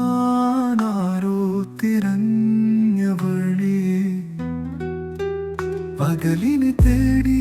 പുകക്കറമായ്ക്കുവാനാരോ തിരഞ്ഞ വഴി പകലിന് തേടി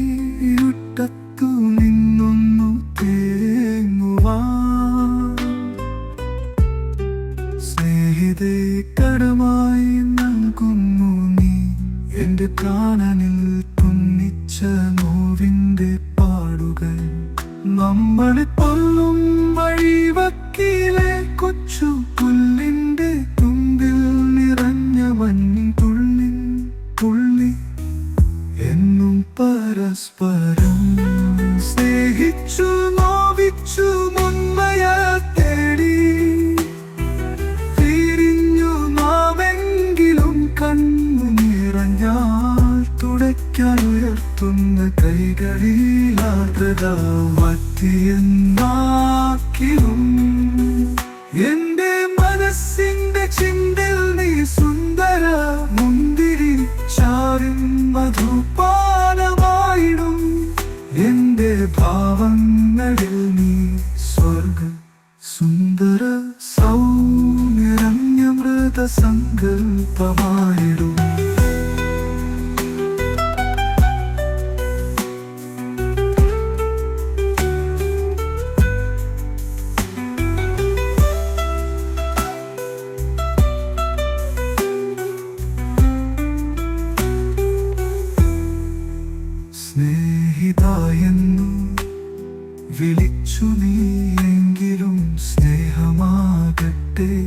മധുപാനമായിടും. എന്റെ ഭാവങ്ങളിൽ നീ സ്വർഗ സുന്ദര സൗമ്യരമ്യമൃത സങ്കല്പമായിടും സ്നേഹിതായെന്നു വിളിച്ചു നീയെങ്കിലും സ്നേഹമാകട്ടെ.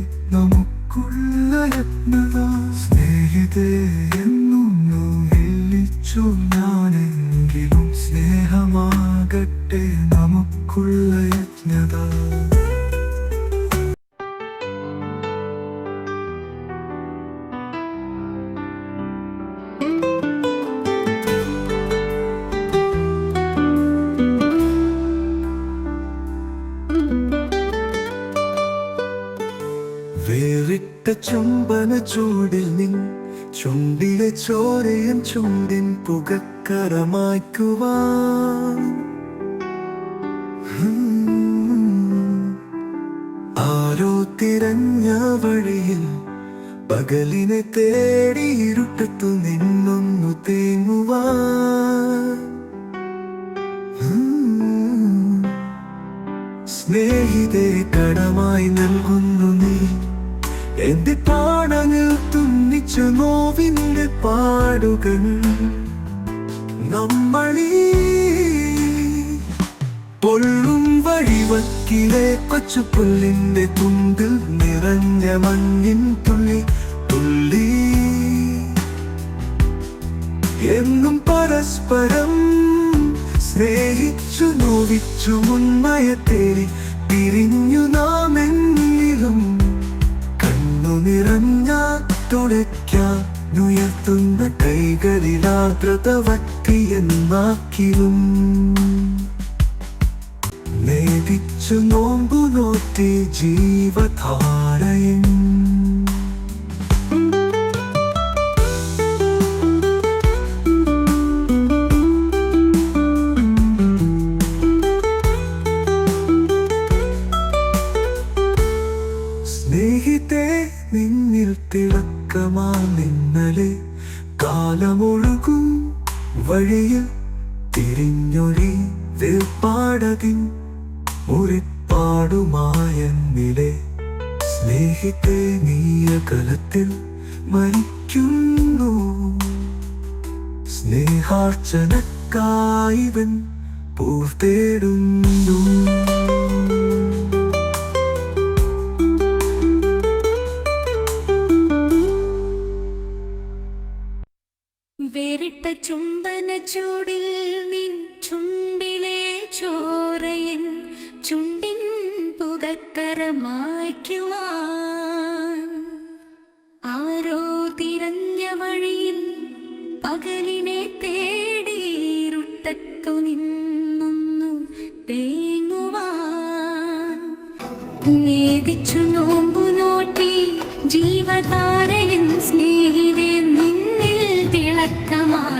ചുംബന ചൂടിൽ നിൻ ചുണ്ടിലെ ചോരയൻ ചുണ്ടിൻ പുകക്കറമായ്ക്കുവാൻ. ഉം. ആരോ തിരഞ്ഞ വഴിയിൽ പകലിനെ തേടി ഇരുട്ടത്തു നിന്നൊന്നു തേങ്ങുവാൻ. സ്നേഹിതേ കടമായി നൽകുന്നു നീ. എന്റെ പാടങ്ങൾ തുന്നിച്ച നോവിന്റെ പാടുകൾ നമ്മളീ പൊള്ളും വഴിവക്കിലെ കൊച്ചു പുല്ലിന്റെ തുണ്ടിൽ നിറഞ്ഞ മഞ്ഞിൻ തുള്ളി തുള്ളി. എന്നും പരസ്പരം സ്നേഹിച്ചു നോവിച്ചു മുൻമയ തിരിഞ്ഞു പിരിഞ്ഞു കൈകളിലാദ്രത വറ്റിയെന്നാക്കിലും നേദിച്ചു നോമ്പു നോറ്റി ജീവധാരയും സ്നേഹിതേ നിന്നിൽ തിളക്കമാ നിന്നലെ കാലമൊഴുകും വഴിയിൽ തിരിഞ്ഞൊഴി തീർപ്പാടകൻ മുറിപ്പാടുമായ നിലെ നീയ നീയകലത്തിൽ മരിക്കുന്നു. സ്നേഹാർച്ചനക്കായിവൻ പൂർത്തേടുന്നു. വേറിട്ട ചുംബന ചൂടിൽ നിൻ ചുണ്ടിലെ ചോരയൻ ചുണ്ടിൻ പുകക്കരമായ്ക്കുവാൻ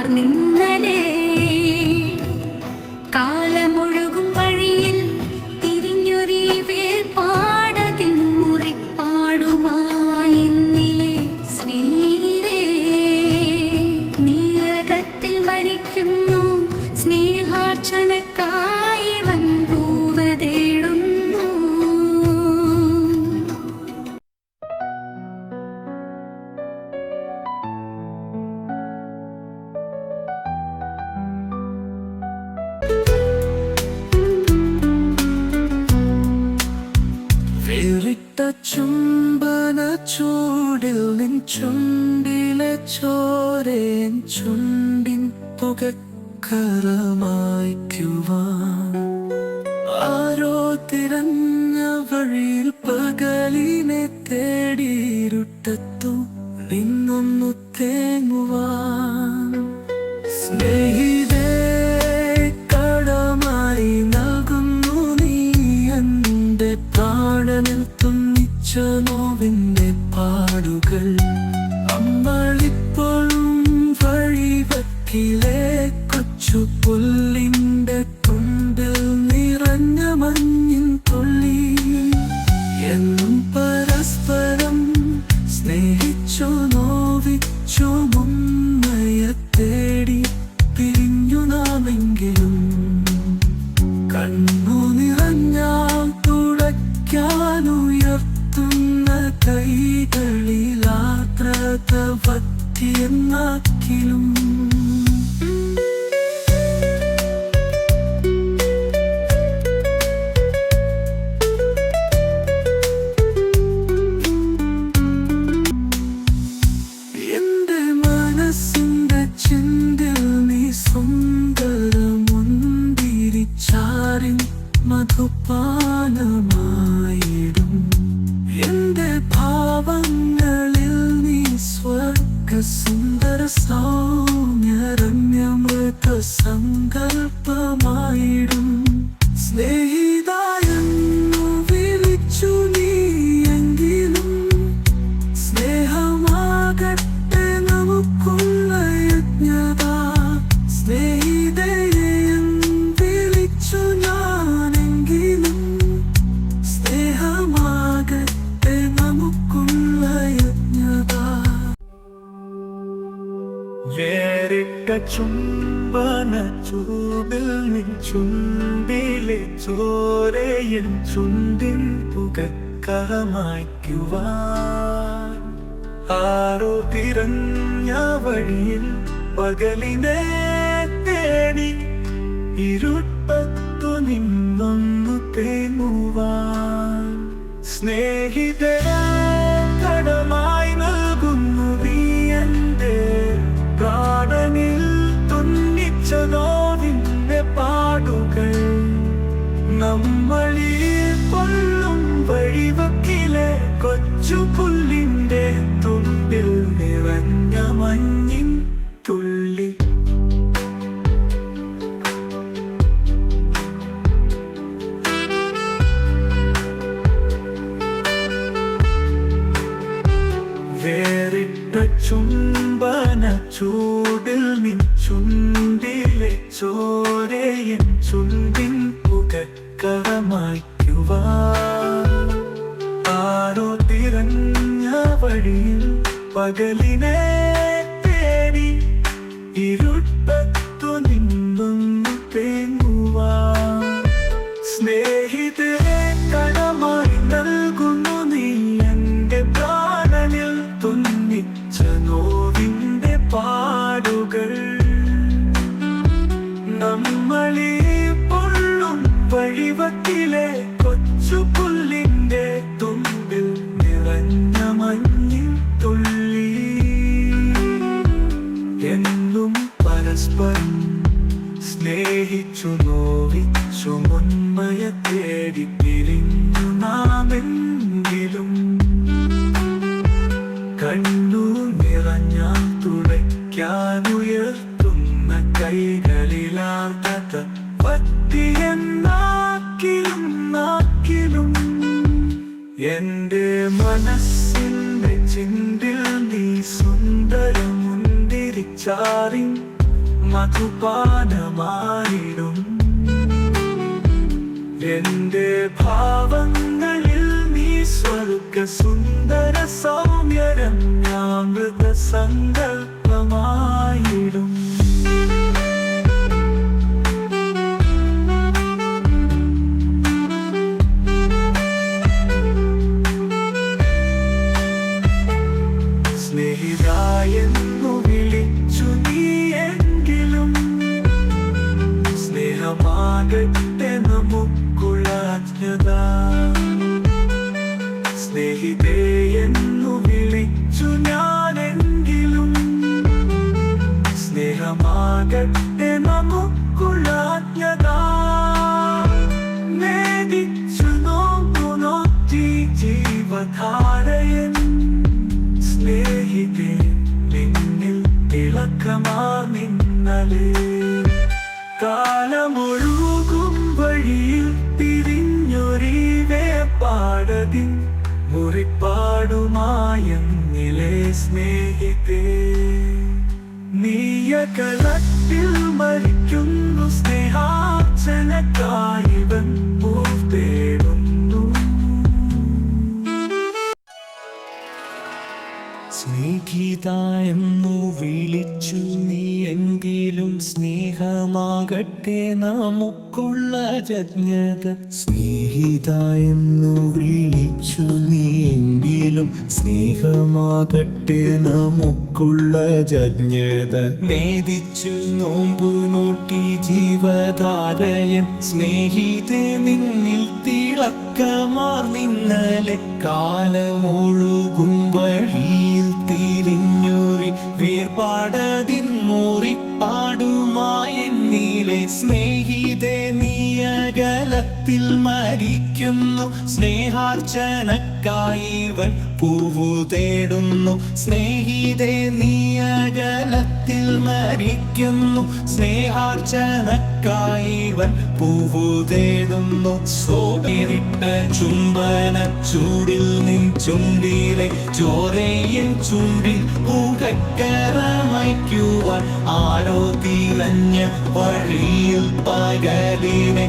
നിന്നലേ ചുംബന ചൂടിൽ നിൻ ചുണ്ടിലെ ചോരേൻ ചുണ്ടിൻ പുകക്കരമായിക്കുവാൻ ആരോ തിരഞ്ഞ വഴിയിൽ പകലിനെ തേടിയിരുട്ടത്തു. നിന്നൊന്നു തേ പറ്റിയെന്നാക്കിലും മധുപാനമായിടും. എന്റെ ഭാവം listen, let us know. ചുംബന ചൂതിൽ ചുണ്ടിലെ ചോരയിൽ ചുണ്ടിൻ പുകക്കറമായ്ക്കുവാൻ. തിരഞ്ഞ വഴിയിൽ പകലിനെ തേടി ഇരുട്ടത്തു നിന്നൊന്നു തേങ്ങുവാൻ. സ്നേഹിതരാ சோரேயின் சொல்வின் தெய்வத்திலே എന്റെ മനസ്സിന്റെ ചിന്തിൽ നീ സുന്ദരമുന്തിരിച്ചാറി മധുപാനമായിടും എന്റെ ഭാവങ്ങളിൽ നീ സ്വർഗ സുന്ദര സൗമ്യരം ഞാമൃത സങ്കല്പമായിടും നിന്നലേ കാലമൊഴുകും വഴിയിൽ തിരിഞ്ഞൊരീ വേപ്പാടതിൻ മുറിപ്പാടുമായെന്നിലെ സ്നേഹിതേ. നീയകളത്തിൽ മരിക്കുന്നു സ്നേഹാർച്ചനക്കായിവൻ പൂർത്തേടുന്നു സ്നേഹിത എന്നു സ്നേഹമാകട്ടെ നമുക്കുള്ള ജജ്ഞത. സ്നേഹിത എന്നു വിളിച്ചു നീ എങ്കിലും സ്നേഹമാകട്ടെ നമുക്കുള്ള ജജ്ഞത. നേദിച്ചു നോമ്പു നോട്ടി ജീവധാരയൻ സ്നേഹിത നിന്നിൽ തിളക്കമാർ നിന്നലെ കാലമൊഴുകും വഴിയിൽ തിരിഞ്ഞൊരി വേർപാടതിൻ മൂറിപ്പാടുമായ സ്നേഹിതെ നീയകലത്തിൽ മരിക്കുന്നു. സ്നേഹാർച്ചനക്കായി ഇവൻ പൂവു തേടുന്നു. സ്നേഹിതെ നീയകലത്തിൽ മരിക്കുന്നു. സ്നേഹാർച്ചനക്കായി ഇവൻ പൂവു തേടുന്നു. സോപിരിട്ട ചുംബന ചൂടിൽ നിൻ ചുണ്ടിലെ ചോരയിൽ ചുണ്ടിൽ പൂകക്കരമയ്ക്കുവാൻ ആരോ തിരഞ്ഞ വഴിയിൽ പകലിനെ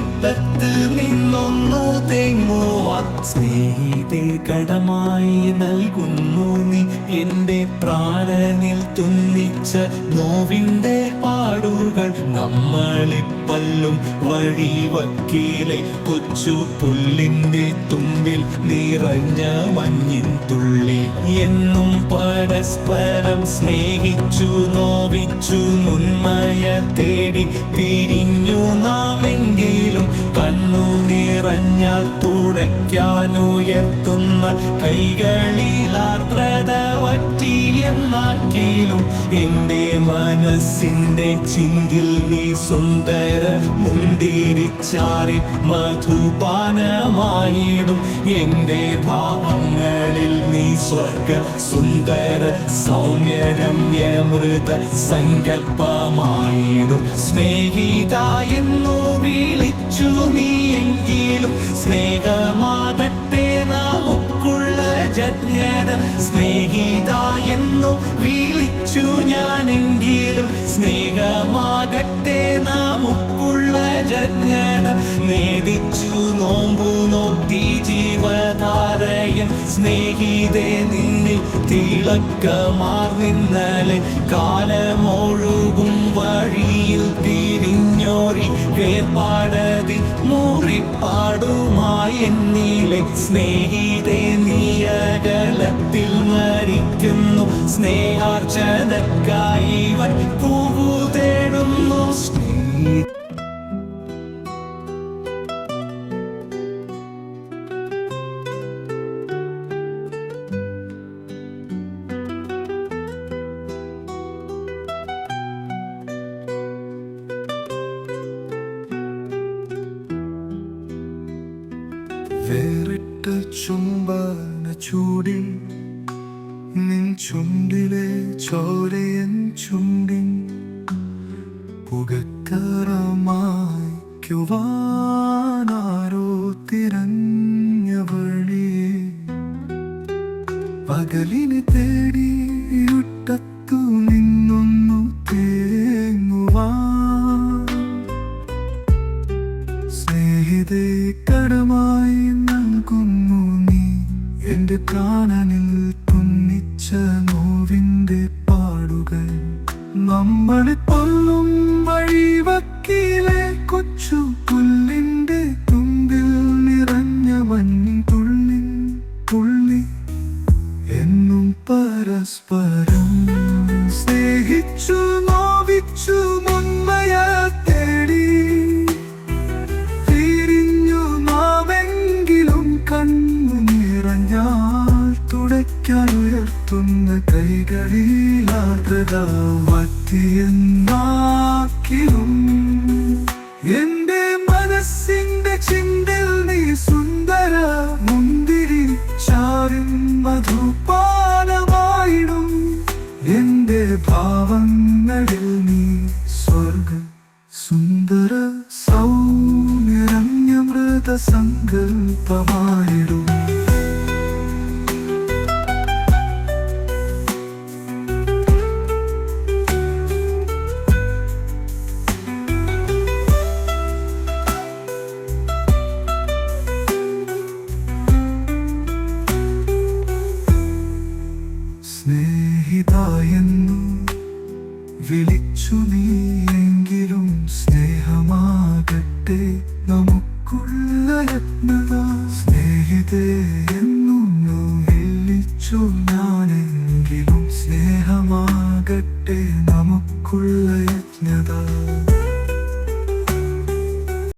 തേടിയിരുട്ടത്ത് നിന്നൊന്നു തെങ്ങുവാൻ സ്നേഹിതേ കടമായി നൽകുന്നു നീ. എന്റെ പ്രാണനിൽ തുന്നിച്ച നോവിന്റെ പാടുകൾ നമ്മളിപ്പല്ലും വഴി വക്കീലെ കൊച്ചു പുല്ലിന്റെ തുമ്പിൽ നിറഞ്ഞ മഞ്ഞിൻ തുള്ളി. എന്നും പരസ്പരം സ്നേഹിച്ചു നോവിച്ചു മുന്മയ തേടി തിരിഞ്ഞു നിറഞ്ഞാൽ തുടയ്ക്കാനുയർത്തുന്ന കൈകളിൽ ആർദ്രത പറ്റിയെന്നാക്കിലും എന്റെ മനസ്സിന്റെ ചിങ്കിൽ നീ സുന്ദര മുന്തിരിച്ചാറി മധുപാനമായിടും. എന്റെ ഭാവങ്ങളിൽ നീ സ്വർഗ സുന്ദര സൗമ്യരമ്യമൃത സങ്കല്പമായിടും. സ്നേഹിത എന്നു വിളിച്ചു നീ എങ്കിലും സ്നേഹമാകട്ടെ നമുക്കുള്ള ജജ്ഞത സ്നേഹിത എന്നു വിളിച്ചു ഞാനെങ്കിലും സ്നേഹമാകട്ടെ നമുക്കുള്ള ജജ്ഞത നേദിച്ചു നോമ്പു നോക്കി ജീവധാരയൻ സ്നേഹിതേ നിന്നിൽ തിളക്കമാർ നിന്നലെ കാലമൊഴുകും വഴിയിൽ തിരിഞ്ഞോരി വേർപാടതി മുറിപ്പാടുമായി എന്നിലെ സ്നേഹിതേ നീയകലത്തിൽ മരിക്കുന്നു. സ്നേഹാർച്ചനക്കായി ഇവൻ ചുണ്ടിലെ ചോരയൻ ചുണ്ടിൻ പുകത്തറമായിക്കുവാനാരോ നോവിന്റെ പാടുകൾ നമ്മളെ വഴിവക്കിലെ വറ്റിയെന്നാക്കിലും